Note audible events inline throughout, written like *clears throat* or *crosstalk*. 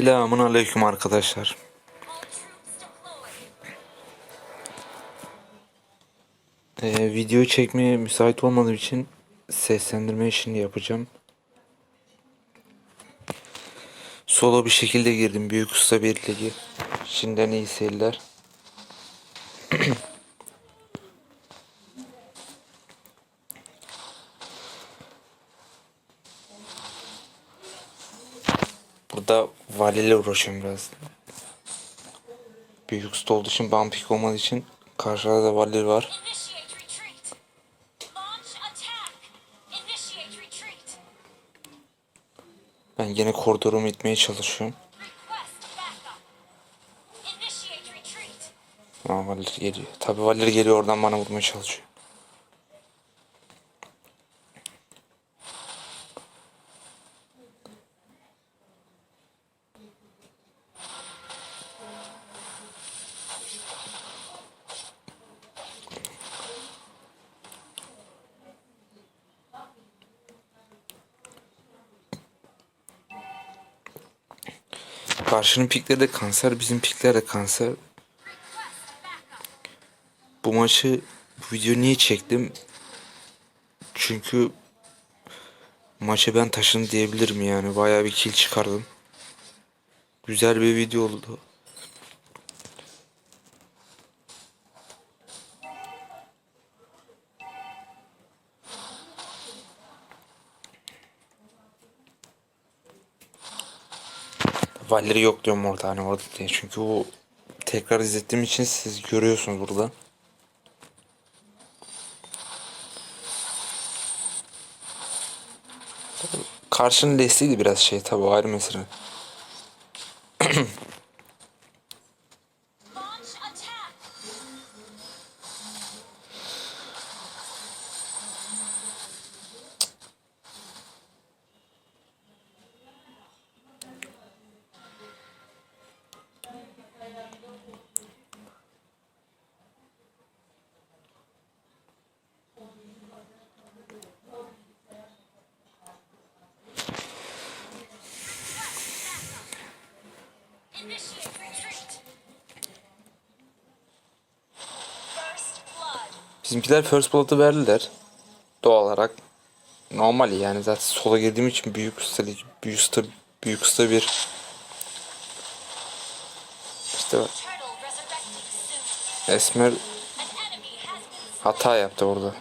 Selamun aleyküm arkadaşlar. Ee, video çekmeye müsait olmadığım için seslendirme işini yapacağım. Solo bir şekilde girdim Büyük Usta bir ligi. Şimdiden iyi seyirler. Valiyle uğraşıyorum biraz. Büyük usta olduğu için bumpik olmadığı için karşıda da valil var. Ben yine koridorumu itmeye çalışıyorum. Ama Valir geliyor. Tabi Valir geliyor oradan bana vurmaya çalışıyor. Karşının pikleri de kanser, bizim pikler de kanser. Bu maçı bu videoyu niye çektim? Çünkü maçı ben taşıdım diyebilirim yani. Bayağı bir kill çıkardım. Güzel bir video oldu. Valeri yok diyorum orada hani orada diye. Çünkü bu tekrar izlettiğim için siz görüyorsunuz burada. Karşının desteği de biraz şey tabi ayrı mesele. Bizimkiler first blood'ı verdiler. Doğal olarak. Normal yani zaten sola girdiğim için büyük usta büyük usta büyük usta bir işte soon. Esmer hata yaptı orada.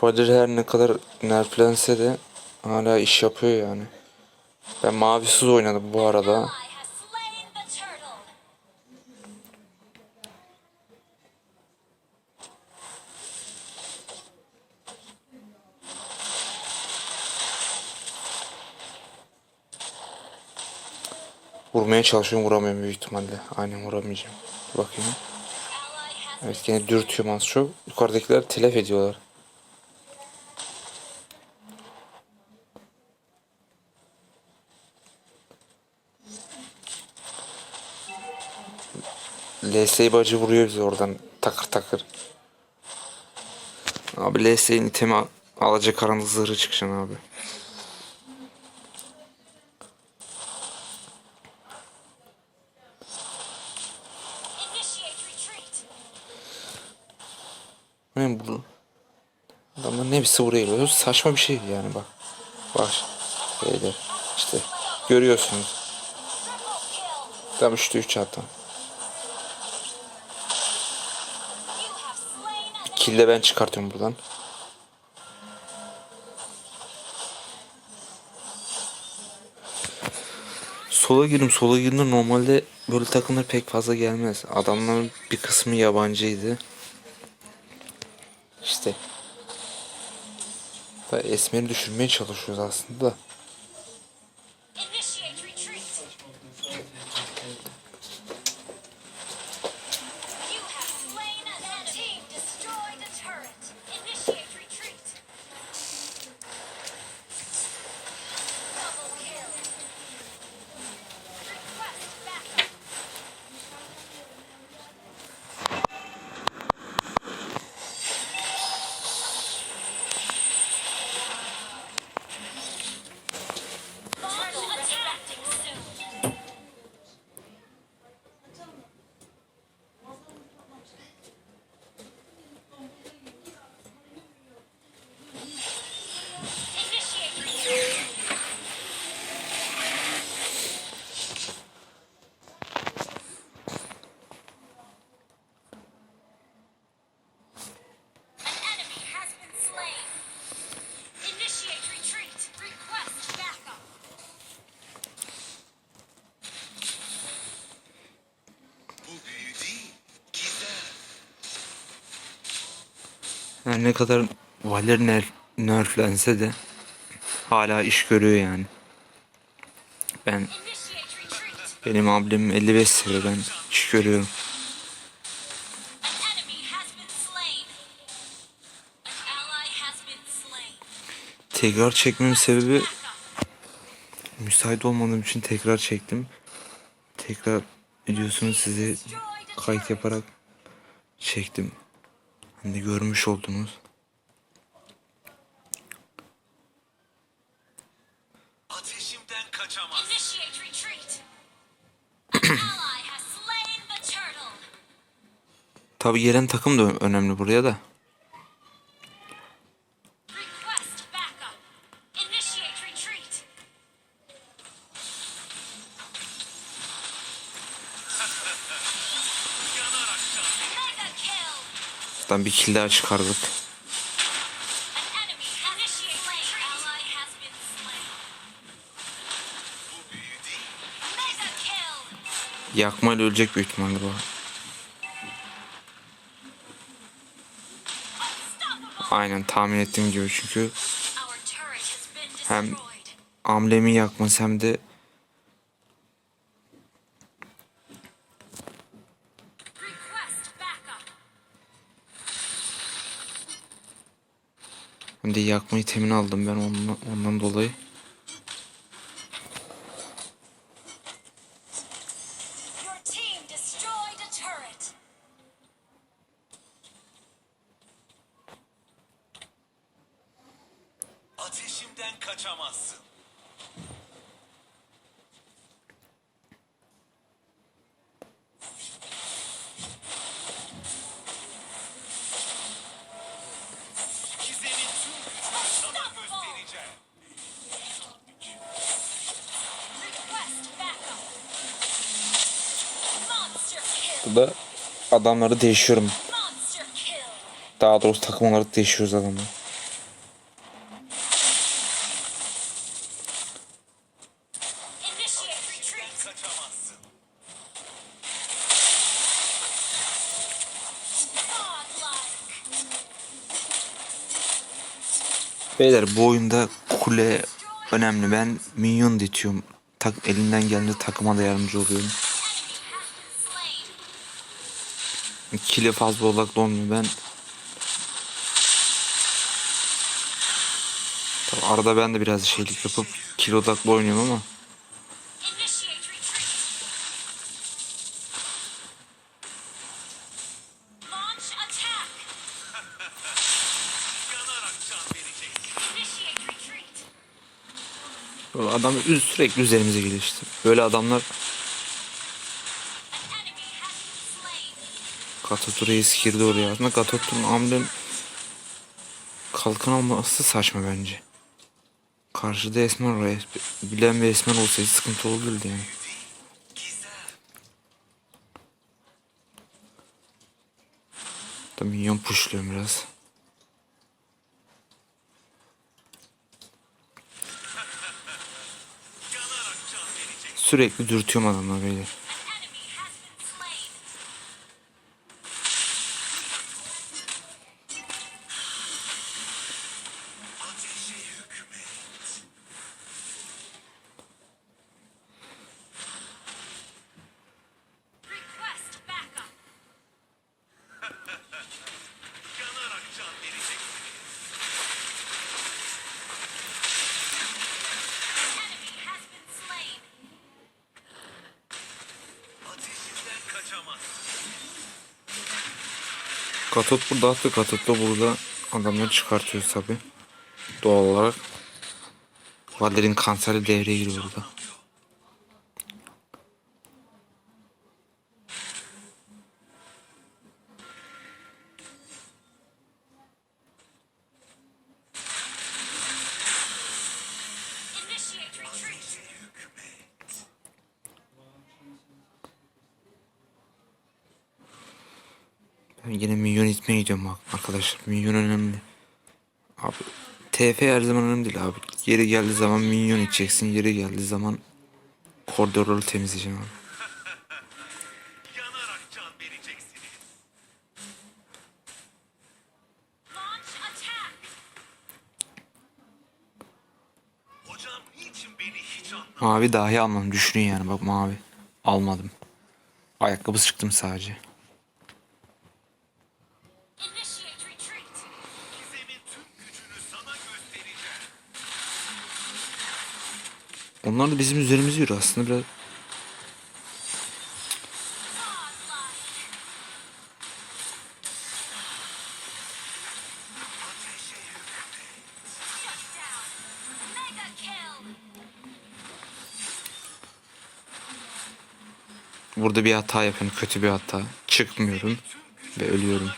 Fadil her ne kadar nerflense de hala iş yapıyor yani. Ben mavisiz oynadım bu arada. Vurmaya çalışıyorum vuramıyorum büyük ihtimalle. Aynen vuramayacağım. Bakayım. Evet gene dürtüyorum az çok. Yukarıdakiler telef ediyorlar. LS'yi bacı vuruyor bizi oradan takır takır. Abi LS'nin itemi al- alacak karanlık zırhı çıkacaksın abi. Ben bu adamların hepsi buraya geliyor. Saçma bir şey yani bak. Bak beyler işte görüyorsunuz. Tam 3'te 3 hatta. Kill de ben çıkartıyorum buradan. Sola girdim. Sola girdiğimde normalde böyle takımlar pek fazla gelmez. Adamların bir kısmı yabancıydı. İşte. Da Esmer'i düşürmeye çalışıyoruz aslında. Initiate Her ne kadar Valer ner- nerflense de hala iş görüyor yani. Ben benim abim 55 seviye ben iş görüyorum. Tekrar çekmemin sebebi müsait olmadığım için tekrar çektim. Tekrar biliyorsunuz sizi kayıt yaparak çektim. Hani görmüş oldunuz. Ateşimden kaçamaz. *clears throat* Tabi gelen takım da önemli buraya da. Buradan bir kill daha çıkardık. Yakmayla ölecek büyük ihtimalle bu. Aynen tahmin ettiğim gibi çünkü Hem- amblemi yakması hem de hem de yakma itemini aldım ben ondan, ondan dolayı. Your team destroyed a turret. Ateşimden kaçamazsın. Burada adamları değişiyorum. Daha doğrusu takım olarak değişiyoruz. Godlike. Beyler bu oyunda kule önemli. Ben minyon ditiyorum. Tak, elimden geldiğince takıma da yardımcı oluyorum. Kile fazla odaklı olmuyor. Ben Tabii arada ben de biraz şeylik yapıp kill odaklı oynuyorum ama adam sürekli üzerimize geliyor işte. Böyle adamlar Katotu reis girdi oraya. Aslında Katotu'nun amblem kalkan alması saçma bence. Karşıda Esmer var. Bilen bir Esmer olsaydı sıkıntı olurdu yani. Da minyon pushluyorum biraz. Sürekli dürtüyorum adamları beyler. Katot burada attı. Katot da burada adamları çıkartıyor tabi. Doğal olarak. Valer'in kanseri devreye giriyor burada. Yine minyon itmeye gidiyorum bak arkadaşlar. Minyon önemli. Abi TF her zaman önemli değil abi. Yeri geldiği zaman minyon içeceksin. Yeri geldiği zaman koridorları temizleyeceğim abi. Mavi dahi almadım. Düşünün yani bak mavi. Almadım. Ayakkabı çıktım sadece. Onlar da bizim üzerimize yürü aslında biraz. Burada bir hata yapıyorum. Kötü bir hata. Çıkmıyorum. Ve ölüyorum.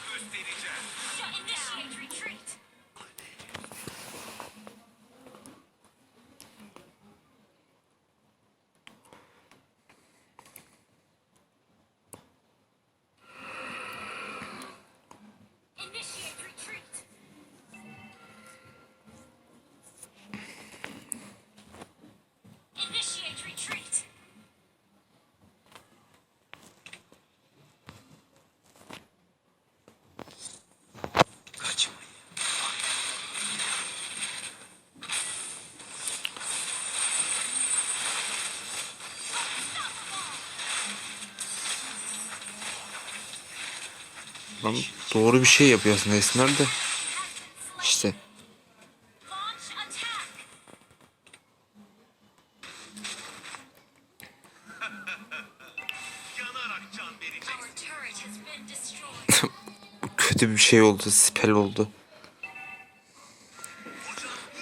Lan doğru bir şey yapıyor aslında Esmer de. İşte *laughs* kötü bir şey oldu. Spell oldu.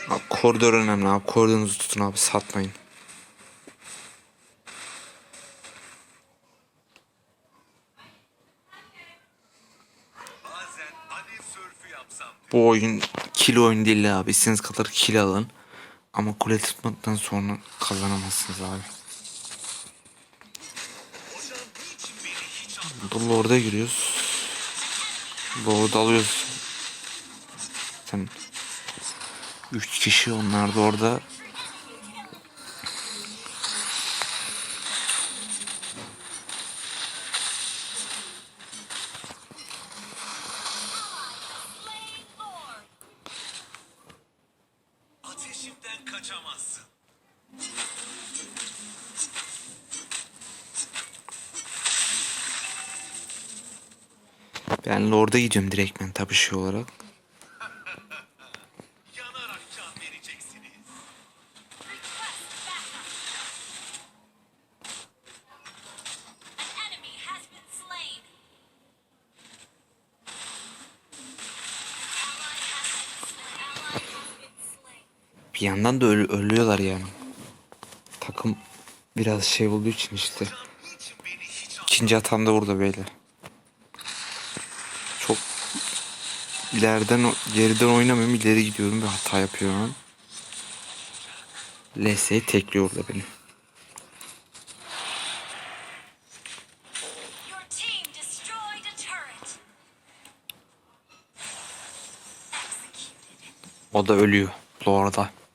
Abi koridor önemli abi. Koridorunuzu tutun abi. Satmayın. Bu oyun kill oyun değil abi. İstediğiniz kadar kill alın. Ama kule tutmaktan sonra kazanamazsınız abi. Burada Lord'a giriyoruz. Lord'u alıyoruz. Sen 3 kişi onlar da orada. Been slain. Ally has been slain. Bir yandan da öl- ölüyorlar yani. Takım biraz şey olduğu için işte. İkinci hatam da burada böyle. İleriden geriden oynamıyorum ileri gidiyorum ve hata yapıyorum. LS'yi tekliyor orada beni. O da ölüyor. Lord'a. Başkası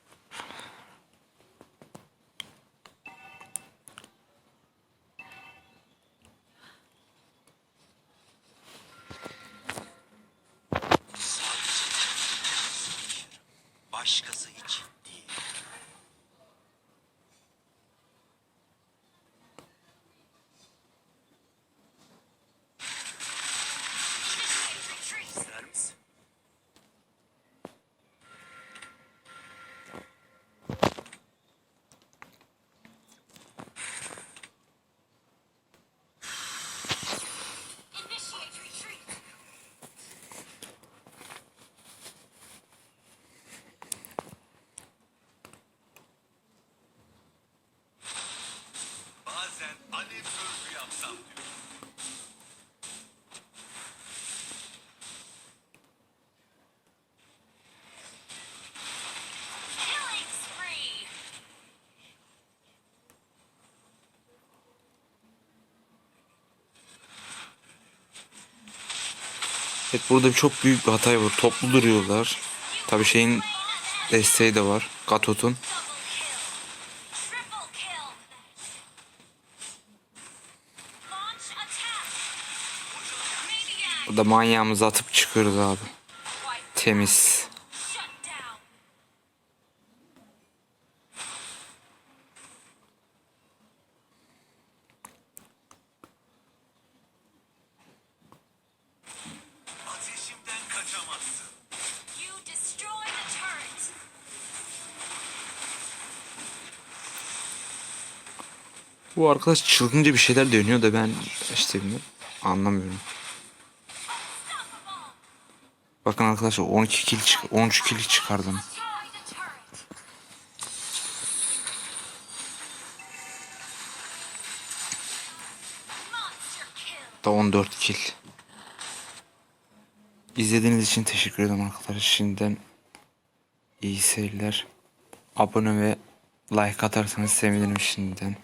için değil. Evet burada çok büyük bir hata var. Toplu duruyorlar. Tabii şeyin desteği de var. Gatot'un. Burada manyağımızı atıp çıkıyoruz abi. Temiz. Bu arkadaş çılgınca bir şeyler dönüyor da ben işte bilmiyorum. Anlamıyorum. Bakın arkadaşlar 12 kill çık 13 kill çıkardım. Da 14 kill. İzlediğiniz için teşekkür ederim arkadaşlar. Şimdiden iyi seyirler. Abone ve like atarsanız sevinirim şimdiden.